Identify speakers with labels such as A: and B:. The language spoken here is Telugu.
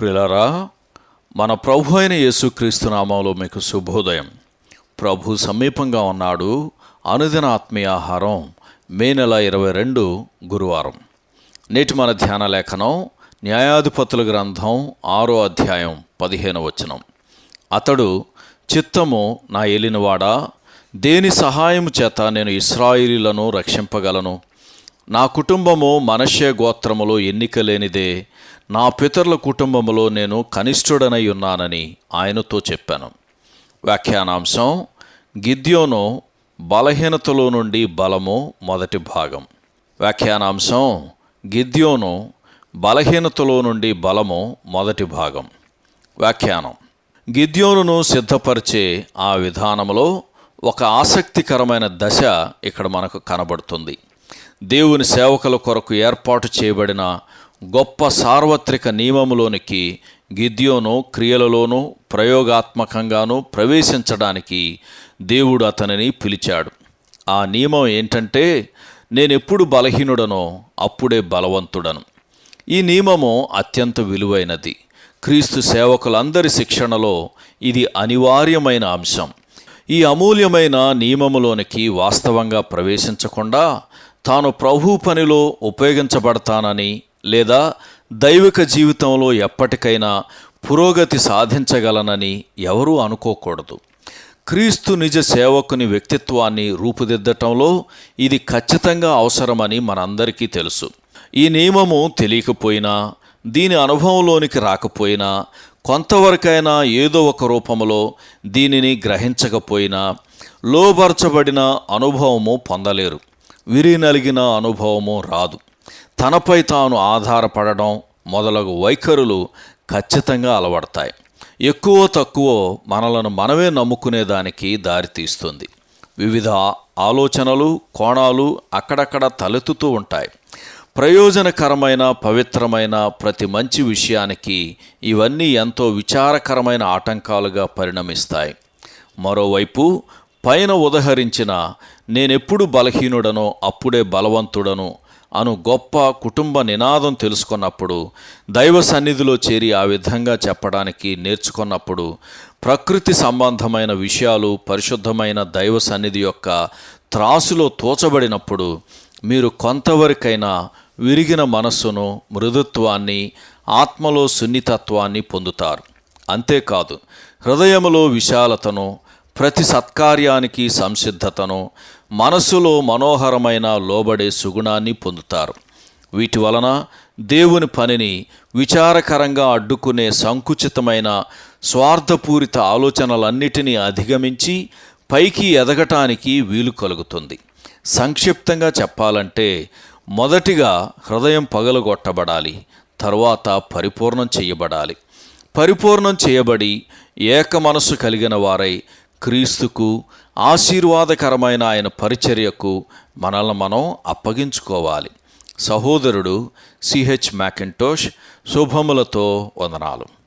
A: ప్రిలరా మన ప్రభు అయిన యేసుక్రీస్తు నామంలో మీకు శుభోదయం. ప్రభు సమీపంగా ఉన్నాడు అనుదిన ఆత్మీయ ఆహారం మే నెల ఇరవై రెండు గురువారం. నేటి మన ధ్యాన లేఖనం న్యాయాధిపతుల గ్రంథం ఆరో అధ్యాయం పదిహేను వచనం. అతడు చిత్తము నా ఏలినవాడా దేని సహాయము చేత నేను ఇస్రాయిలీలను రక్షింపగలను? నా కుటుంబము మనష్య గోత్రములో ఎన్నిక లేనిదే నా పితరుల కుటుంబములో నేను కనిష్ఠుడనై ఉన్నానని ఆయనతో చెప్పాను. వ్యాఖ్యానాంశం గిద్యోను బలహీనతలో నుండి బలము మొదటి భాగం. వ్యాఖ్యానాంశం గిద్యోను బలహీనతలో నుండి బలము మొదటి భాగం. వ్యాఖ్యానం గిద్యోనును సిద్ధపరిచే ఆ విధానంలో ఒక ఆసక్తికరమైన దశ ఇక్కడ మనకు కనబడుతుంది. దేవుని సేవకుల కొరకు ఏర్పాటు చేయబడిన గొప్ప సార్వత్రిక నియమములోనికి గిద్యోను క్రియలలోనూ ప్రయోగాత్మకంగానూ ప్రవేశించడానికి దేవుడు అతనిని పిలిచాడు. ఆ నియమం ఏంటంటే నేనెప్పుడు బలహీనుడనో అప్పుడే బలవంతుడను. ఈ నియమము అత్యంత విలువైనది. క్రీస్తు సేవకులందరి శిక్షణలో ఇది అనివార్యమైన అంశం. ఈ అమూల్యమైన నియమములోనికి వాస్తవంగా ప్రవేశించకుండా తాను ప్రభు పనిలో ఉపయోగించబడతానని లేదా దైవిక జీవితంలో ఎప్పటికైనా పురోగతి సాధించగలనని ఎవరూ అనుకోకూడదు. క్రీస్తు నిజ సేవకుని వ్యక్తిత్వాన్ని రూపుదిద్దటంలో ఇది ఖచ్చితంగా అవసరమని మనందరికీ తెలుసు. ఈ నియమము తెలియకపోయినా దీని అనుభవంలోనికి రాకపోయినా కొంతవరకైనా ఏదో ఒక రూపంలో దీనిని గ్రహించకపోయినా లోబరచబడిన అనుభవము పొందలేరు. విరినలిగిన అనుభవము రాదు. తనపై తాను ఆధారపడడం మొదలగు వైఖరులు ఖచ్చితంగా అలవడతాయి. ఎక్కువ తక్కువ మనలను మనమే నమ్ముకునేదానికి దారితీస్తుంది. వివిధ ఆలోచనలు కోణాలు అక్కడక్కడ తలెత్తుతూ ఉంటాయి. ప్రయోజనకరమైన పవిత్రమైన ప్రతి మంచి విషయానికి ఇవన్నీ ఎంతో విచారకరమైన ఆటంకాలుగా పరిణమిస్తాయి. మరోవైపు పైన ఉదహరించిన నేనెప్పుడు బలహీనుడనో అప్పుడే బలవంతుడను అను గొప్ప కుటుంబ నినాదం తెలుసుకున్నప్పుడు దైవ సన్నిధిలో చేరి ఆ విధంగా చెప్పడానికి నేర్చుకున్నప్పుడు ప్రకృతి సంబంధమైన విషయాలు పరిశుద్ధమైన దైవ సన్నిధి యొక్క త్రాసులో తోచబడినప్పుడు మీరు కొంతవరకైనా విరిగిన మనస్సును మృదుత్వాన్ని ఆత్మలో సున్నితత్వాన్ని పొందుతారు. అంతేకాదు హృదయములో విశాలతను ప్రతి సత్కార్యానికి సంసిద్ధతను మనస్సులో మనోహరమైన లోబడే సుగుణాన్ని పొందుతారు. వీటి వలన దేవుని పనిని విచారకరంగా అడ్డుకునే సంకుచితమైన స్వార్థపూరిత ఆలోచనలన్నిటినీ అధిగమించి పైకి ఎదగటానికి వీలు కలుగుతుంది. సంక్షిప్తంగా చెప్పాలంటే మొదటిగా హృదయం పగలగొట్టబడాలి తరువాత పరిపూర్ణం చేయబడాలి. పరిపూర్ణం చేయబడి ఏక మనస్సు కలిగిన వారై క్రీస్తుకు ఆశీర్వాదకరమైన ఆయన పరిచర్యకు మనల్ని మనం అప్పగించుకోవాలి. సహోదరుడు సిహెచ్ మ్యాకింటోష్ శుభములతో వందనాలు.